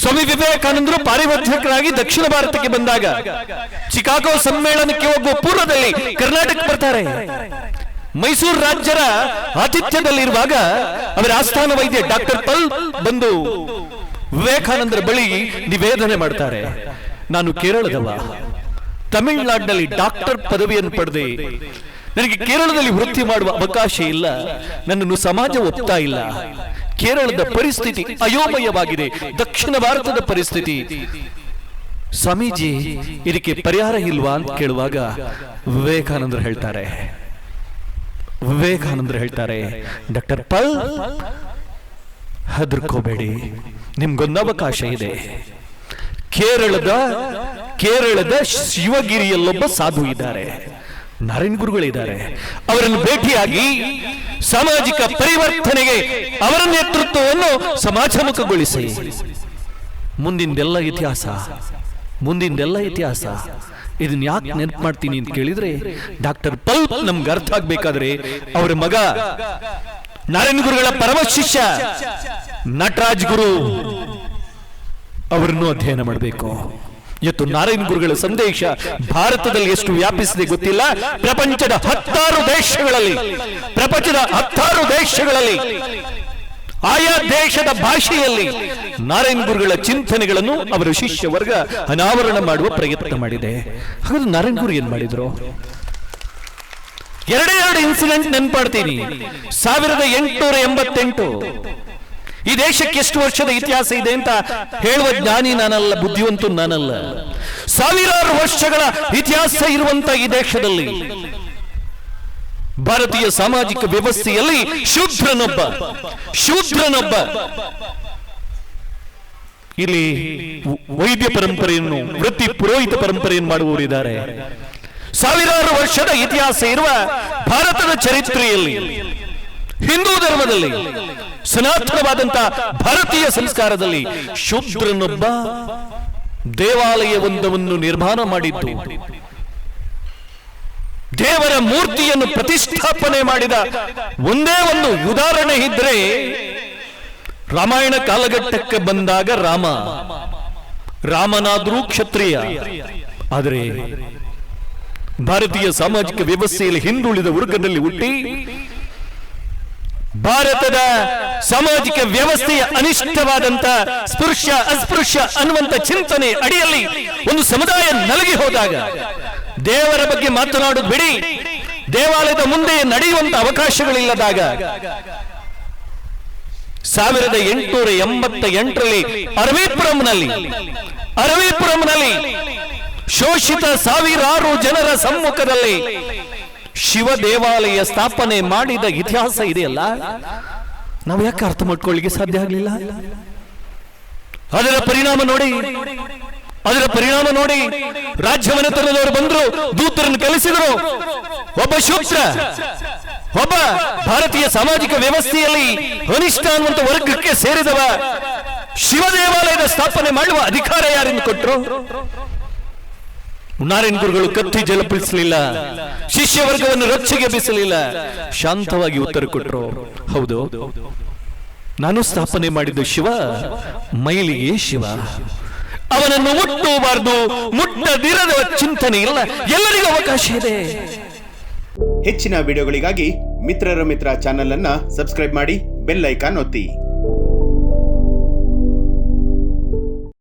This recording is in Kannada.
ಸ್ವಾಮಿ ವಿವೇಕಾನಂದರು ಪಾರಿವರ್ಧಕರಾಗಿ ದಕ್ಷಿಣ ಭಾರತಕ್ಕೆ ಬಂದಾಗ ಚಿಕಾಗೋ ಸಮ್ಮೇಳನಕ್ಕೆ ಹೋಗುವ ಪೂರ್ವದಲ್ಲಿ ಕರ್ನಾಟಕ ಬರ್ತಾರೆ. ಮೈಸೂರು ರಾಜ್ಯರ ಆತಿಥ್ಯದಲ್ಲಿರುವಾಗ ಅವರ ಆಸ್ಥಾನ ವೈದ್ಯ ಡಾಕ್ಟರ್ ಪಲ್ ಬಂದು ವಿವೇಕಾನಂದರ ಬಳಿ ನಿವೇದನೆ ಮಾಡ್ತಾರೆ. ನಾನು ಕೇರಳದವ ತಮಿಳುನಾಡಿನಲ್ಲಿ ಡಾಕ್ಟರ್ ಪದವಿಯನ್ನು ಪಡೆದೆ. ನನಗೆ ಕೇರಳದಲ್ಲಿ ವೃತ್ತಿ ಮಾಡುವ ಅವಕಾಶ ಇಲ್ಲ. ನನ್ನನ್ನು ಸಮಾಜ ಒಪ್ತಾ ಇಲ್ಲ. ಕೇರಳದ ಪರಿಸ್ಥಿತಿ ಅಯೋಮಯವಾಗಿದೆ. ದಕ್ಷಿಣ ಭಾರತದ ಪರಿಸ್ಥಿತಿ. ಸ್ವಾಮೀಜಿ ಇದಕ್ಕೆ ಪರಿಹಾರ ಇಲ್ವಾ ಅಂತ ಕೇಳುವಾಗ ವಿವೇಕಾನಂದರು ಹೇಳ್ತಾರೆ. ವಿವೇಕಾನಂದರು ಹೇಳ್ತಾರೆ ಡಾಕ್ಟರ್ ಪಲ್ ಹೆದರ್ಕೋಬೇಡಿ. ನಿಮ್ಗೊಂದು ಅವಕಾಶ ಇದೆ. ಕೇರಳದ ಕೇರಳದ ಶಿವಗಿರಿಯಲ್ಲೊಬ್ಬ ಸಾಧು ಇದ್ದಾರೆ. ನಾರಾಯಣ ಗುರುಗಳಿದ್ದಾರೆ. ಅವರನ್ನು ಭೇಟಿಯಾಗಿ ಸಾಮಾಜಿಕ ಪರಿವರ್ತನೆಗೆ ಅವರ ನೇತೃತ್ವವನ್ನು ಸಮಾಜಮುಖಗೊಳಿಸಿ. ಮುಂದಿಂದೆಲ್ಲ ಇತಿಹಾಸ ಮುಂದಿಂದೆಲ್ಲ ಇತಿಹಾಸ. ಇದನ್ನ ಯಾಕೆ ನೆನಪು ಮಾಡ್ತೀನಿ ಅಂತ ಕೇಳಿದ್ರೆ, ಡಾಕ್ಟರ್ ಪಲ್ ನಮ್ಗೆ ಅರ್ಥ ಆಗ್ಬೇಕಾದ್ರೆ ಅವರ ಮಗ ನಾರಾಯಣ ಗುರುಗಳ ಪರಮ ಶಿಷ್ಯ ನಟರಾಜ್ ಗುರು ಅವರನ್ನು ಅಧ್ಯಯನ ಮಾಡಬೇಕು. ಇವತ್ತು ನಾರಾಯಣ ಗುರುಗಳ ಸಂದೇಶ ಭಾರತದಲ್ಲಿ ಎಷ್ಟು ವ್ಯಾಪಿಸಿದೆ ಗೊತ್ತಿಲ್ಲ. ಪ್ರಪಂಚದ ಹತ್ತಾರು ದೇಶಗಳಲ್ಲಿ, ಪ್ರಪಂಚದ ಹತ್ತಾರು ದೇಶಗಳಲ್ಲಿ, ಆಯಾ ದೇಶದ ಭಾಷೆಯಲ್ಲಿ ನಾರಾಯಣ ಗುರುಗಳ ಚಿಂತನೆಗಳನ್ನು ಅವರ ಶಿಷ್ಯ ವರ್ಗ ಅನಾವರಣ ಮಾಡುವ ಪ್ರಯತ್ನ ಮಾಡಿದೆ. ಹಾಗಾದ್ರೆ ನಾರಾಯಣ ಗುರು ಏನ್ ಮಾಡಿದ್ರು? ಎರಡೇ ಎರಡು ಇನ್ಸಿಡೆಂಟ್ ನೆನ್ಪಾಡ್ತೀನಿ. ಸಾವಿರದ ಎಂಟುನೂರ ಎಂಬತ್ತೆಂಟು. ಈ ದೇಶಕ್ಕೆ ಎಷ್ಟು ವರ್ಷದ ಇತಿಹಾಸ ಇದೆ ಅಂತ ಹೇಳುವ ಜ್ಞಾನಿ ನಾನಲ್ಲ, ಬುದ್ಧಿವಂತ ನಾನಲ್ಲ. ಸಾವಿರಾರು ವರ್ಷಗಳ ಇತಿಹಾಸ ಇರುವಂತ ಈ ದೇಶದಲ್ಲಿ ಭಾರತೀಯ ಸಾಮಾಜಿಕ ವ್ಯವಸ್ಥೆಯಲ್ಲಿ ಶೂದ್ರನೊಬ್ಬ ಶೂದ್ರನೊಬ್ಬ. ಇಲ್ಲಿ ವೈದ್ಯ ಪರಂಪರೆಯನ್ನು, ವೃತ್ತಿ ಪುರೋಹಿತ ಪರಂಪರೆಯನ್ನು ಮಾಡುವವರಿದ್ದಾರೆ ಸಾವಿರಾರು ವರ್ಷದ ಇತಿಹಾಸ ಇರುವ ಭಾರತದ ಚರಿತ್ರೆಯಲ್ಲಿ ಹಿಂದೂ ಧರ್ಮದಲ್ಲಿ ಸನಾತನವಾದಂತ ಭಾರತೀಯ ಸಂಸ್ಕಾರದಲ್ಲಿ ಶೂದ್ರನೊಬ್ಬ ದೇವಾಲಯವೊಂದವನ್ನು ನಿರ್ಮಾಣ ಮಾಡಿದ್ದು, ದೇವರ ಮೂರ್ತಿಯನ್ನು ಪ್ರತಿಷ್ಠಾಪನೆ ಮಾಡಿದ ಒಂದೇ ಒಂದು ಉದಾಹರಣೆ ಇದ್ರೆ, ರಾಮಾಯಣ ಕಾಲಘಟ್ಟಕ್ಕೆ ಬಂದಾಗ ರಾಮ, ರಾಮನಾದ್ರೂ ಕ್ಷತ್ರಿಯ. ಆದರೆ ಭಾರತೀಯ ಸಾಮಾಜಿಕ ವ್ಯವಸ್ಥೆಯಲ್ಲಿ ಹಿಂದುಳಿದ ವರ್ಗದಲ್ಲಿ ಹುಟ್ಟಿ ಭಾರತದ ಸಾಮಾಜಿಕ ವ್ಯವಸ್ಥೆಯ ಅನಿಷ್ಟವಾದಂತ ಸ್ಪೃಶ್ಯ, ಅಸ್ಪೃಶ್ಯ ಅನ್ನುವಂತ ಚಿಂತನೆ ಅಡಿಯಲ್ಲಿ ಒಂದು ಸಮುದಾಯ ನಲಗಿ ಹೋದಾಗ ದೇವರ ಬಗ್ಗೆ ಮಾತನಾಡೋದು ಬಿಡಿ ದೇವಾಲಯದ ಮುಂದೆ ನಡೆಯುವಂತ ಅವಕಾಶಗಳಿಲ್ಲದಾಗ ಸಾವಿರದ ಎಂಟುನೂರ ಎಂಬತ್ತ ಎಂಟರಲ್ಲಿ ಅರವಿಪುರಂನಲ್ಲಿ ಅರವಿಪುರಂನಲ್ಲಿ ಶೋಷಿತ ಸಾವಿರಾರು ಜನರ ಸಮ್ಮುಖದಲ್ಲಿ ಶಿವ ದೇವಾಲಯ ಸ್ಥಾಪನೆ ಮಾಡಿದ ಇತಿಹಾಸ ಇದೆಯಲ್ಲ? ನಾವು ಯಾಕೆ ಅರ್ಥ ಮಾಡ್ಕೊಳ್ಳಿಕ್ಕೆ ಸಾಧ್ಯ ಆಗಲಿಲ್ಲ? ಅದರ ಪರಿಣಾಮ ನೋಡಿ, ಅದರ ಪರಿಣಾಮ ನೋಡಿ ರಾಜ್ಯ ಮನೆತನದವರು ಬಂದ್ರು, ದೂತರನ್ನು ಕಲಿಸಿದರು. ಒಬ್ಬ ಶೂದ್ರ, ಒಬ್ಬ ಭಾರತೀಯ ಸಾಮಾಜಿಕ ವ್ಯವಸ್ಥೆಯಲ್ಲಿ ಅನಿಷ್ಠ ಅನ್ನುವಂಥ ವರ್ಗಕ್ಕೆ ಸೇರಿದವ ಶಿವ ದೇವಾಲಯದ ಸ್ಥಾಪನೆ ಮಾಡುವ ಅಧಿಕಾರ ಯಾರಿಂದ ಕೊಟ್ಟರು ನಾರಾಯಣ ಗುರುಗಳು ಕತ್ತಿ ಜಲಪಿಸಲಿಲ್ಲ ಶಿಷ್ಯ ವರ್ಗವನ್ನು ರಕ್ಷೆಗೆ ಬೀಸಲಿಲ್ಲ. ಶಾಂತವಾಗಿ ಉತ್ತರ ಕೊಟ್ಟರು ಹೌದು. ನಾನು ಸ್ಥಾಪನೆ ಮಾಡಿದ ಶಿವ, ಮೈಲಿಗೆ ಶಿವ. ಅವನನ್ನು ಮುಟ್ಟಬಾರದು ಮುಟ್ಟದಿರದ ಚಿಂತನೆ ಇಲ್ಲ. ಎಲ್ಲರಿಗೂ ಅವಕಾಶ ಇದೆ. ಹೆಚ್ಚಿನ ವಿಡಿಯೋಗಳಿಗಾಗಿ ಮಿತ್ರರ ಮಿತ್ರ ಚಾನೆಲ್ ಅನ್ನ ಸಬ್ಸ್ಕ್ರೈಬ್ ಮಾಡಿ, ಬೆಲ್ ಐಕಾನ್ ಒತ್ತಿ.